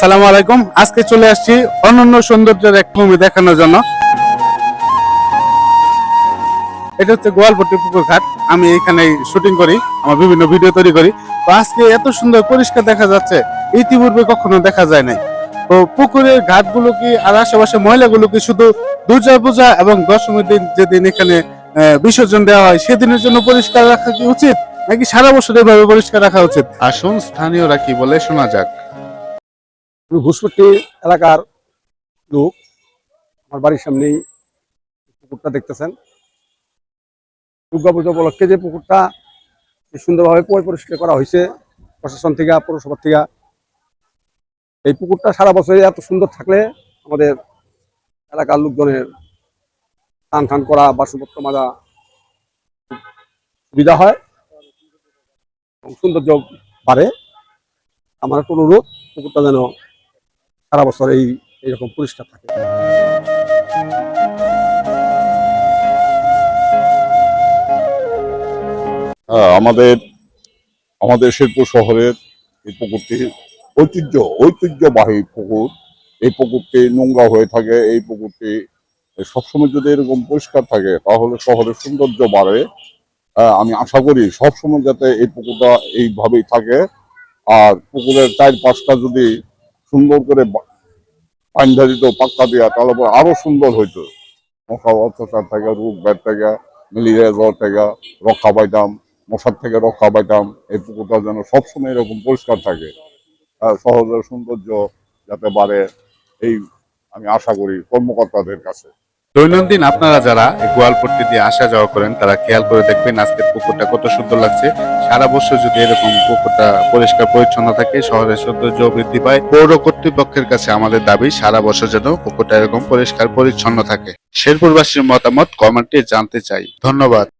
সালাম আলাইকুম। আজকে চলে আসছি অনন্য সৌন্দর্যের এক ভূমি দেখানোর জন্য। এটা হচ্ছে গোয়ালপট্টি পুকুর ঘাট। আমি এখানে শুটিং করি, আমার বিভিন্ন ভিডিও তৈরি করি। তো আজকে এত সুন্দর পরিষ্কার দেখা যাচ্ছে, ইতিপূর্বে কখনো দেখা যায় নাই। তো পুকুরের ঘাটগুলো কি আর আশেপাশে ময়লাগুলো কি শুধু দুর্গা পূজা এবং দশমীর দিন যেদিন এখানে বিসর্জন দেওয়া হয়, সেদিনের জন্য পরিষ্কার রাখা কি উচিত? নাকি সারা বছর এভাবে পরিষ্কার রাখা উচিত? আসুন স্থানীয়রা কি বলে শোনা যাক। আমি ঘুষপট্টি এলাকার লোক। আমার বাড়ির সামনেই পুকুরটা দেখতেছেন। দুর্গা পুজো উপলক্ষে যে পুকুরটা সুন্দরভাবে পরিষ্কার করা হয়েছে, প্রশাসন থেকে, পৌরসভা থেকে, এই পুকুরটা সারা বছরে এত সুন্দর থাকলে আমাদের এলাকার লোকজনের টান টান করা, বাসপত্র মাজা সুবিধা হয় সৌন্দর্য বাড়ে। আমার একটা অনুরোধ, পুকুরটা যেন সারা বছর এই, এইরকম পরিষ্কার থাকে। আমাদের আমাদের শেরপুর শহরের এই পুকুরটি ঐতিহ্য, ঐতিহ্যবাহী পুকুর। এই পুকুরটি নোংরা হয়ে থাকে, এই পুকুরটি সবসময় যদি এরকম পরিষ্কার থাকে, তাহলে শহরের সৌন্দর্য বাড়ে। আমি আশা করি সবসময় যাতে এই পুকুরটা এইভাবেই থাকে। আর পুকুরের চারপাশটা যদি সুন্দর করে পাঞ্জা দিত পাক্কা দিয়া তার উপর আরও সুন্দর হইতো। মশা অত্যাচার থেকে রোগ ব্যাট থেকে ম্যালেরিয়া জ্বর থেকে রক্ষা পাইতাম, মশার থেকে রক্ষা পাইতাম, এই পুকুরটা যেন সবসময় এরকম পরিষ্কার থাকে। সহজের সৌন্দর্য যাতে বাড়ে, এই আমি আশা করি কর্মকর্তাদের কাছে। দৈনন্দিন আপনারা যারা গোয়ালপট্টি দিয়ে আসা যাওয়া করেন, তারা খেয়াল করে দেখবেন আজকের পুকুরটা কত সুন্দর লাগছে। সারা বছর যদি এরকম পুকুরটা পরিষ্কার পরিচ্ছন্ন থাকে শহরের সৌন্দর্য বৃদ্ধি পায়। পৌর কর্তৃপক্ষের কাছে আমাদের দাবি, সারা বছর যেন পুকুরটা এরকম পরিষ্কার পরিচ্ছন্ন থাকে। শেরপুরবাসীর মতামত, কমেন্টে জানতে চাই। ধন্যবাদ।